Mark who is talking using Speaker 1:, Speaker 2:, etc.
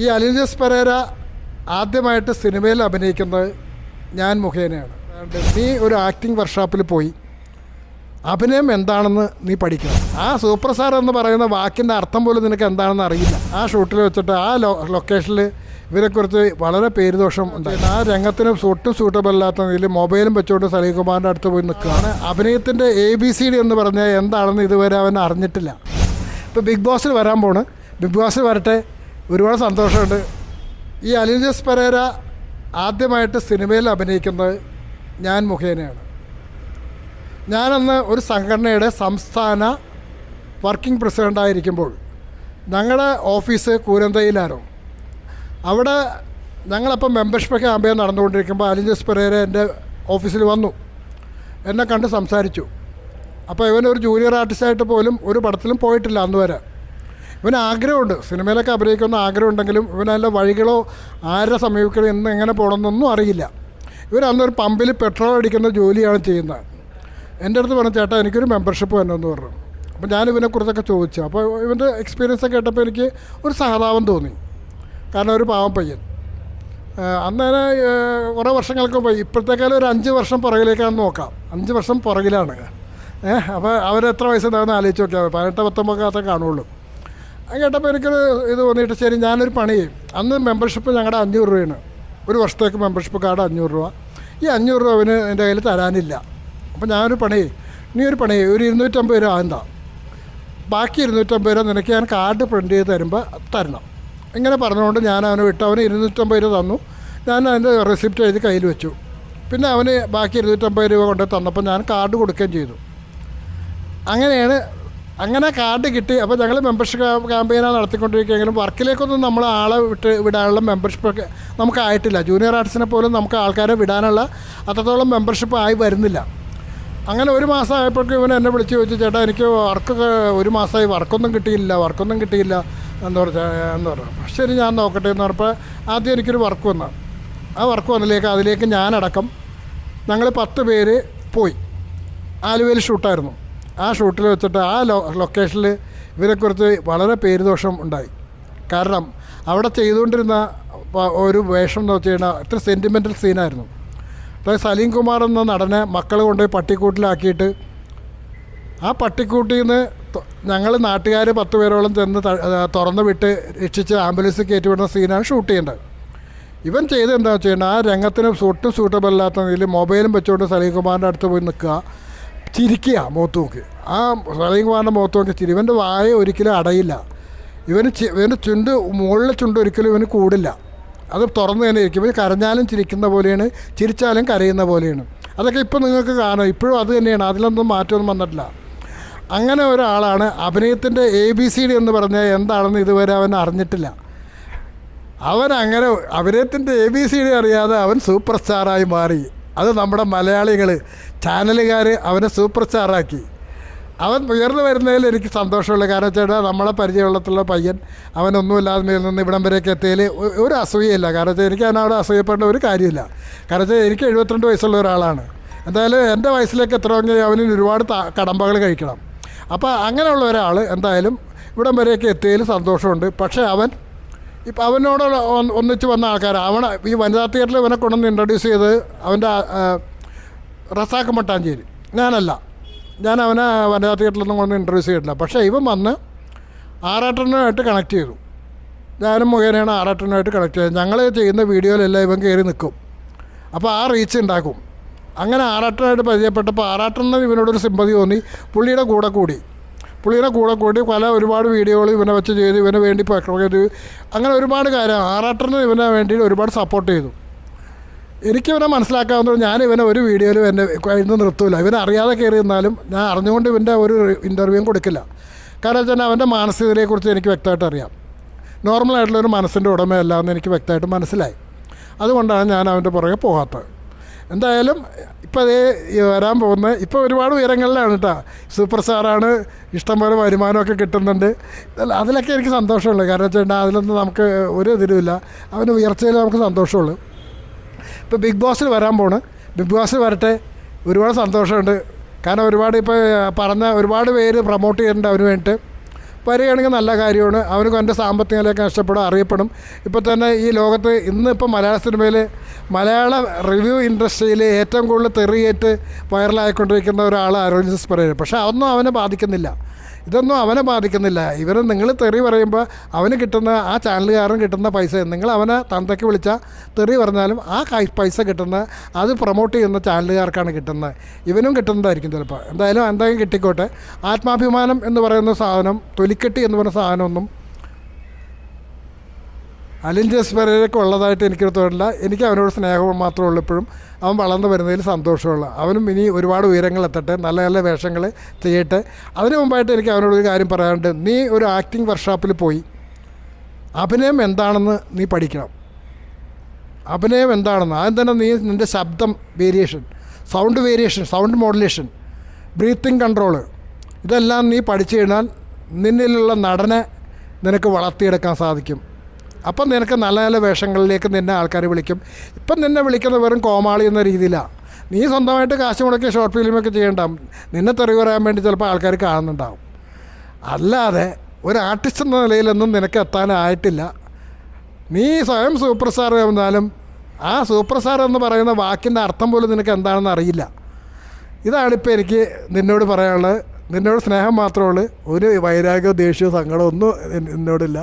Speaker 1: ഈ അലിജസ് പരേര ആദ്യമായിട്ട് സിനിമയിൽ അഭിനയിക്കുന്നത് ഞാൻ മുഖേനയാണ്. നീ ഒരു ആക്ടിംഗ് വർക്ക്ഷോപ്പിൽ പോയി. അഭിനയം എന്താണെന്ന് നീ പഠിക്കണം. ആ സൂപ്പർ സ്റ്റാർ എന്ന് പറയുന്ന വാക്കിന്റെ അർത്ഥം പോലും നിനക്ക് എന്താണെന്ന് അറിയില്ല. ആ ഷൂട്ടിൽ വെച്ചിട്ട് ആ ലൊ ലൊക്കേഷനിൽ ഇവരെക്കുറിച്ച് വളരെ പേരുദോഷം ഉണ്ടായിരുന്നു ആ രംഗത്തിന് ഒട്ടും സൂട്ടബിൾ അല്ലാത്ത രീതിയിൽ മൊബൈലും വെച്ചുകൊണ്ട് സലീകുമാറിന്റെ അടുത്ത് പോയി നിൽക്കുകയാണ് അഭിനയത്തിന്റെ എ ബി സി ഡി എന്ന് പറഞ്ഞാൽ എന്താണെന്ന് ഇതുവരെ അവൻ അറിഞ്ഞിട്ടില്ല. ഇപ്പോൾ ബിഗ് ബോസിൽ വരാൻ പോണ്. ബിഗ് ബോസിൽ വരട്ടെ. ഒരുപാട് സന്തോഷമുണ്ട്. ഈ അലിഞ്ചസ് പെരേര ആദ്യമായിട്ട് സിനിമയിൽ അഭിനയിക്കുന്നത് ഞാൻ മുഖേനയാണ്. ഞാനന്ന് ഒരു സംഘടനയുടെ സംസ്ഥാന വർക്കിംഗ് പ്രസിഡന്റായിരിക്കുമ്പോൾ ഞങ്ങളുടെ ഓഫീസ് കൂരന്തയിലായിരുന്നു. അവിടെ ഞങ്ങളപ്പം മെമ്പർഷിപ്പ് ക്യാമ്പയിൻ നടന്നുകൊണ്ടിരിക്കുമ്പോൾ അലിഞ്ചസ് പെരേര എന്റെ ഓഫീസിൽ വന്നു. എന്നെ കണ്ട് സംസാരിച്ചു. അപ്പോൾ ഇവനൊരു ജൂനിയർ ആർട്ടിസ്റ്റായിട്ട് പോലും ഒരു പടത്തിലും പോയിട്ടില്ല അന്ന് വരെ ഇവന് ആഗ്രഹമുണ്ട് സിനിമയിലൊക്കെ അഭിനയിക്കുന്ന ആഗ്രഹമുണ്ടെങ്കിലും ഇവനല്ല വഴികളോ ആരുടെ സമീപിക്കണം എന്ന് എങ്ങനെ പോകണമെന്നൊന്നും അറിയില്ല. ഇവർ അന്നൊരു പമ്പിൽ പെട്രോൾ അടിക്കുന്ന ജോലിയാണ് ചെയ്യുന്നത്. എന്റെ അടുത്ത് പറഞ്ഞ ചേട്ടാ എനിക്കൊരു മെമ്പർഷിപ്പ് വേണമെന്ന് പറഞ്ഞു. അപ്പോൾ ഞാൻ ഇവനെക്കുറിച്ചൊക്കെ ചോദിച്ചു. അപ്പോൾ ഇവന്റെ എക്സ്പീരിയൻസ് കേട്ടപ്പോൾ എനിക്ക് ഒരു സഹതാപം തോന്നി. കാരണം ഒരു പാവം പയ്യൻ. അന്നേരം കുറേ വർഷങ്ങൾക്ക് പോയി ഇപ്പോഴത്തേക്കാളും ഒരു അഞ്ച് വർഷം പുറകിലേക്കാണെന്ന് നോക്കാം. അഞ്ച് വർഷം പുറകിലാണ്. ഏഹ് അപ്പോൾ അവരെത്ര വയസ്സുണ്ടാകുന്ന ആലോചിച്ച് നോക്കിയാൽ പതിനെട്ട് പത്തൊമ്പതൊക്കെ കാണുള്ളൂ. കേട്ടപ്പോൾ എനിക്കൊരു ഇത് തോന്നിയിട്ട് ശരി ഞാനൊരു പണി ചെയ്യും. അന്ന് മെമ്പർഷിപ്പ് ഞങ്ങളുടെ അഞ്ഞൂറ് രൂപയാണ്. ഒരു വർഷത്തേക്ക് മെമ്പർഷിപ്പ് കാർഡ് അഞ്ഞൂറ് രൂപ. ഈ അഞ്ഞൂറ് രൂപ അവന് എന്റെ കയ്യിൽ തരാനില്ല. അപ്പോൾ ഞാനൊരു പണി നീ ഒരു പണി ഒരു ഇരുന്നൂറ്റമ്പത് രൂപ എന്താ ബാക്കി ഇരുന്നൂറ്റമ്പത് രൂപ നിനക്ക് ഞാൻ കാർഡ് പ്രിന്റ് ചെയ്ത് തരുമ്പോൾ തരണം. ഇങ്ങനെ പറഞ്ഞുകൊണ്ട് ഞാൻ അവന് വിട്ടു. അവന് ഇരുന്നൂറ്റമ്പത് രൂപ തന്നു. ഞാൻ അതിന്റെ റെസിപ്റ്റ് എഴുതി കയ്യിൽ വെച്ചു. പിന്നെ അവന് ബാക്കി ഇരുന്നൂറ്റമ്പത് രൂപ കൊണ്ട് തന്നപ്പോൾ ഞാൻ കാർഡ് കൊടുക്കുകയും ചെയ്തു. അങ്ങനെയാണ് അങ്ങനെ കാർഡ് കിട്ടി. അപ്പോൾ ഞങ്ങൾ മെമ്പർഷിപ്പ് ക്യാമ്പയിനാണ് നടത്തിക്കൊണ്ടിരിക്കുകയെങ്കിലും വർക്കിലേക്കൊന്നും നമ്മൾ ആളെ വിട്ട് വിടാനുള്ള മെമ്പർഷിപ്പ് നമുക്ക് ആയിട്ടില്ല. ജൂനിയർ ആർട്സിനെ പോലും നമുക്ക് ആൾക്കാരെ വിടാനുള്ള അത്രത്തോളം മെമ്പർഷിപ്പ് ആയി വരുന്നില്ല. അങ്ങനെ ഒരു മാസം ആയപ്പോഴേക്കും ഇവൻ എന്നെ വിളിച്ച് ചോദിച്ചു ചേട്ടാ എനിക്ക് വർക്ക് ഒരു മാസമായി വർക്കൊന്നും കിട്ടിയില്ല വർക്കൊന്നും കിട്ടിയില്ല. എന്ന് പറഞ്ഞ എന്ന് പറഞ്ഞു. ശരി ഞാൻ നോക്കട്ടെ എന്ന് പറഞ്ഞപ്പോൾ ആദ്യം എനിക്കൊരു വർക്ക് വന്നു. ആ വർക്ക് വന്നതിലേക്ക് അതിലേക്ക് ഞാനടക്കം ഞങ്ങൾ പത്ത് പേര് പോയി. ആലുവയിൽ ഷൂട്ടായിരുന്നു ആ ഷൂട്ടിൽ വെച്ചിട്ട് ആ ലൊ ലൊക്കേഷനിൽ ഇവരെക്കുറിച്ച് വളരെ പേരുദോഷം ഉണ്ടായി. കാരണം അവിടെ ചെയ്തുകൊണ്ടിരുന്ന ഒരു വേഷം എന്ന് വെച്ച് കഴിഞ്ഞാൽ ഇത്ര സെന്റിമെന്റൽ സീനായിരുന്നു അതായത് സലീം കുമാർ എന്ന നടനെ മക്കൾ കൊണ്ടുപോയി പട്ടിക്കൂട്ടിലാക്കിയിട്ട് ആ പട്ടിക്കൂട്ടിൽ നിന്ന് ഞങ്ങൾ നാട്ടുകാർ പത്ത് പേരോളം ചെന്ന് തുറന്നു വിട്ട് രക്ഷിച്ച് ആംബുലൻസ് കയറ്റി വിടുന്ന സീനാണ് ഷൂട്ട് ചെയ്യേണ്ടത്. ഇവൻ ചെയ്ത് എന്താ വെച്ച് കഴിഞ്ഞാൽ ആ രംഗത്തിന് ഒട്ടും സൂട്ടബിൾ അല്ലാത്ത രീതിയിൽ മൊബൈലും വെച്ചുകൊണ്ട് സലീം കുമാറിന്റെ അടുത്ത് പോയി നിൽക്കുക. ചിരിക്കുക മുഖത്ത് നോക്കി ആ സലീം കുമാറിന്റെ മുഖത്ത് നോക്കി ചിരി. ഇവന്റെ വായ ഒരിക്കലും അടയില്ല. ഇവന് ഇവന്റെ ചുണ്ട് മുകളിലെ ചുണ്ട് ഒരിക്കലും ഇവന് കൂടില്ല. അത് തുറന്ന് തന്നെ ഇരിക്കും. ഇവർ കരഞ്ഞാലും ചിരിക്കുന്ന പോലെയാണ് ചിരിച്ചാലും കരയുന്ന പോലെയാണ്. അതൊക്കെ ഇപ്പോൾ നിങ്ങൾക്ക് കാണാം. ഇപ്പോഴും അത് തന്നെയാണ്. അതിലൊന്നും മാറ്റമൊന്നും വന്നിട്ടില്ല. അങ്ങനെ ഒരാളാണ് അഭിനയത്തിന്റെ എ ബി സി ഡി എന്ന് പറഞ്ഞാൽ എന്താണെന്ന് ഇതുവരെ അവൻ അറിഞ്ഞിട്ടില്ല. അവൻ അങ്ങനെ അഭിനയത്തിന്റെ എ ബി സി ഡി അറിയാതെ അവൻ സൂപ്പർ സ്റ്റാറായി മാറി. അത് നമ്മുടെ മലയാളികൾ ചാനലുകാർ അവനെ സൂപ്പർ സ്റ്റാറാക്കി അവൻ ഉയർന്നു വരുന്നതിൽ എനിക്ക് സന്തോഷമുള്ളൂ കാരണം വെച്ചാൽ നമ്മളെ പരിചയമുള്ളത്തുള്ള പയ്യൻ അവനൊന്നുമില്ലാതെ നിന്ന് ഇവിടം വരെയൊക്കെ എത്തിയതിൽ ഒരു അസൂയയില്ല. കാരണം വെച്ചാൽ എനിക്ക് അവനവിടെ അസൂയപ്പെടേണ്ട ഒരു കാര്യമില്ല. കാരണം വെച്ചാൽ എനിക്ക് എഴുപത്തിരണ്ട് വയസ്സുള്ള ഒരാളാണ്. എന്തായാലും എന്റെ വയസ്സിലേക്ക് എത്തണമെങ്കിൽ അവന് ഒരുപാട് കടമ്പകൾ കഴിക്കണം. അപ്പോൾ അങ്ങനെയുള്ള ഒരാൾ എന്തായാലും ഇവിടം വരെയൊക്കെ എത്തിയതിൽ സന്തോഷമുണ്ട്. പക്ഷേ അവൻ ഇപ്പം അവനോട് ഒന്ന് ഒന്നിച്ച് വന്ന ആൾക്കാർ അവൻ ഈ വനിതാ തിയേറ്ററിൽ ഇവനെ കൊണ്ടുവന്ന് ഇൻട്രൊഡ്യൂസ് ചെയ്ത് അവന്റെ റസാക്ക് മട്ടാഞ്ചേരി. ഞാനല്ല. ഞാൻ അവനെ വനിതാ തിയേറ്ററിലൊന്നും കൊണ്ട് ഇൻട്രൊഡ്യൂസ് ചെയ്തിട്ടില്ല. പക്ഷേ ഇവൻ വന്ന് ആറാട്ടനുമായിട്ട് കണക്ട് ചെയ്തു. ഞാനും മുഖേനയാണ് ആറാട്ടനുമായിട്ട് കണക്ട് ചെയ്തത്. ഞങ്ങൾ ചെയ്യുന്ന വീഡിയോയിലെല്ലാം ഇവൻ കയറി നിൽക്കും അപ്പോൾ ആ റീച്ച് ഉണ്ടാക്കും അങ്ങനെ ആറാട്ടനായിട്ട് പരിചയപ്പെട്ടപ്പോൾ ആറാട്ടന് ഇവനോടൊരു സിമ്പതി തോന്നി. പുള്ളിയുടെ കൂടെ കൂടി. പുള്ളിയുടെ കൂടെ കൂടി പല ഒരുപാട് വീഡിയോകൾ ഇവനെ വെച്ച് ചെയ്ത് ഇവന് വേണ്ടി ചെയ്ത്. അങ്ങനെ ഒരുപാട് കാര്യം. ആറാട്ടറിന് ഇവനെ വേണ്ടി ഒരുപാട് സപ്പോർട്ട് ചെയ്തു. എനിക്ക് ഇവനെ ഞാൻ ഇവനെ ഒരു വീഡിയോയിലും എന്റെ ഇന്ന് നിർത്തൂല. ഇവനെ അറിയാതെ കയറി നിന്നാലും ഞാൻ അറിഞ്ഞുകൊണ്ട് ഇവന്റെ ഒരു ഇന്റർവ്യൂവും കൊടുക്കില്ല. കാരണം വെച്ചാൽ അവന്റെ മാനസികതയെക്കുറിച്ച് എനിക്ക് വ്യക്തമായിട്ട് അറിയാം. നോർമലായിട്ടുള്ളൊരു മനസ്സിന്റെ ഉടമയല്ല എന്ന് എനിക്ക് വ്യക്തമായിട്ട് മനസ്സിലായി. അതുകൊണ്ടാണ് ഞാൻ അവന്റെ പുറകെ പോകാത്തത്. എന്തായാലും ഇപ്പോൾ അതേ വരാൻ പോകുന്ന ഇപ്പോൾ ഒരുപാട് ഉയരങ്ങളിലാണ് കേട്ടോ സൂപ്പർ സ്റ്റാറാണ് ഇഷ്ടംപോലെ വരുമാനമൊക്കെ കിട്ടുന്നുണ്ട്. അതിലൊക്കെ എനിക്ക് സന്തോഷമുള്ളൂ. കാരണം വെച്ചാൽ അതിലൊന്നും നമുക്ക് ഒരു ഇതിലുമില്ല അവന് ഉയർച്ചയിൽ നമുക്ക് സന്തോഷമുള്ളൂ. ഇപ്പോൾ ബിഗ് ബോസിൽ വരാൻ പോണ്. ബിഗ് ബോസിൽ വരട്ടെ. ഒരുപാട് സന്തോഷമുണ്ട്. കാരണം ഒരുപാട് ഇപ്പോൾ പറഞ്ഞ ഒരുപാട് പേര് പ്രൊമോട്ട് ചെയ്യുന്നുണ്ട് അവന് വേണ്ടിയിട്ട്. വരികയാണെങ്കിൽ നല്ല കാര്യമാണ്. അവനക്ക് എന്റെ സാമ്പത്തിക നിലയൊക്കെ നഷ്ടപ്പെടും അറിയപ്പെടും. ഇപ്പോൾ തന്നെ ഈ ലോകത്ത് ഇന്ന് ഇപ്പോൾ മലയാള സിനിമയിൽ മലയാള റിവ്യൂ ഇൻഡസ്ട്രിയിൽ ഏറ്റവും കൂടുതൽ തെറിയേറ്റ് വൈറലായിക്കൊണ്ടിരിക്കുന്ന ഒരാൾ അരോജിസ് പറയുന്നത്. പക്ഷേ അതൊന്നും അവനെ ബാധിക്കുന്നില്ല. ഇതൊന്നും അവനെ ബാധിക്കുന്നില്ല. ഇവർ നിങ്ങൾ തെറി പറയുമ്പോൾ അവന് കിട്ടുന്ന ആ ചാനലുകാരൻ കിട്ടുന്ന പൈസ നിങ്ങൾ അവനെ തന്തയ്ക്ക് വിളിച്ചാൽ തെറി പറഞ്ഞാലും ആ പൈസ കിട്ടുന്ന അത് പ്രൊമോട്ട് ചെയ്യുന്ന ചാനലുകാർക്കാണ് കിട്ടുന്നത്. ഇവനും കിട്ടുന്നതായിരിക്കും ചിലപ്പോൾ എന്തായാലും എന്തായാലും കിട്ടിക്കോട്ടെ. ആത്മാഭിമാനം എന്ന് പറയുന്ന സാധനം തൊലിക്കെട്ടി എന്ന് പറയുന്ന സാധനമൊന്നും അലിൻ ജസ് പെരേരയ്ക്ക് ഉള്ളതായിട്ട് എനിക്ക് തോന്നില്ല എനിക്ക് അവനോട് സ്നേഹവും മാത്രമേ ഉള്ളൂ ഇപ്പോഴും. അവൻ വളർന്നു വരുന്നതിൽ സന്തോഷമുള്ള. അവനും ഇനി ഒരുപാട് ഉയരങ്ങൾ എത്തട്ടെ. നല്ല നല്ല വേഷങ്ങൾ ചെയ്യട്ടെ. അതിനു മുമ്പായിട്ട് എനിക്ക് അവനോട് ഒരു കാര്യം പറയാനുണ്ട്. നീ ഒരു ആക്ടിങ് വർക്ക്ഷോപ്പിൽ പോയി. അഭിനയം എന്താണെന്ന് നീ പഠിക്കണം. അഭിനയം എന്താണെന്ന്. ആദ്യം തന്നെ നീ നിന്റെ ശബ്ദം variation sound variation sound modulation breathing control ഇതെല്ലാം നീ പഠിച്ചു കഴിഞ്ഞാൽ നിന്നിലുള്ള നടനെ നിനക്ക് വളർത്തിയെടുക്കാൻ സാധിക്കും. അപ്പം നിനക്ക് നല്ല നല്ല വേഷങ്ങളിലേക്ക് നിന്നെ ആൾക്കാർ വിളിക്കും. ഇപ്പം നിന്നെ വിളിക്കുന്ന വെറും കോമാളി എന്ന രീതിയിലാണ് നീ സ്വന്തമായിട്ട് കാശ് മുടക്കി ഷോർട്ട് ഫിലിമൊക്കെ ചെയ്യണ്ട. നിന്നെ തെറി പറയാൻ വേണ്ടി ചിലപ്പോൾ ആൾക്കാർ കാണുന്നുണ്ടാവും. അല്ലാതെ ഒരു ആർട്ടിസ്റ്റ് എന്ന നിലയിലൊന്നും നിനക്ക് എത്താനായിട്ടില്ല. നീ സ്വയം സൂപ്പർ സ്റ്റാർ വന്നാലും ആ സൂപ്പർ സ്റ്റാർ എന്ന് പറയുന്ന വാക്കിന്റെ അർത്ഥം പോലും നിനക്ക് എന്താണെന്ന് അറിയില്ല. ഇതാണിപ്പോൾ എനിക്ക് നിന്നോട് പറയാനുള്ളത്. നിന്നോട് സ്നേഹം മാത്രമേ ഉള്ളൂ. ഒരു വൈരാഗ്യമോ ദേഷ്യമോ സങ്കടമോ ഒന്നും എന്നോടില്ല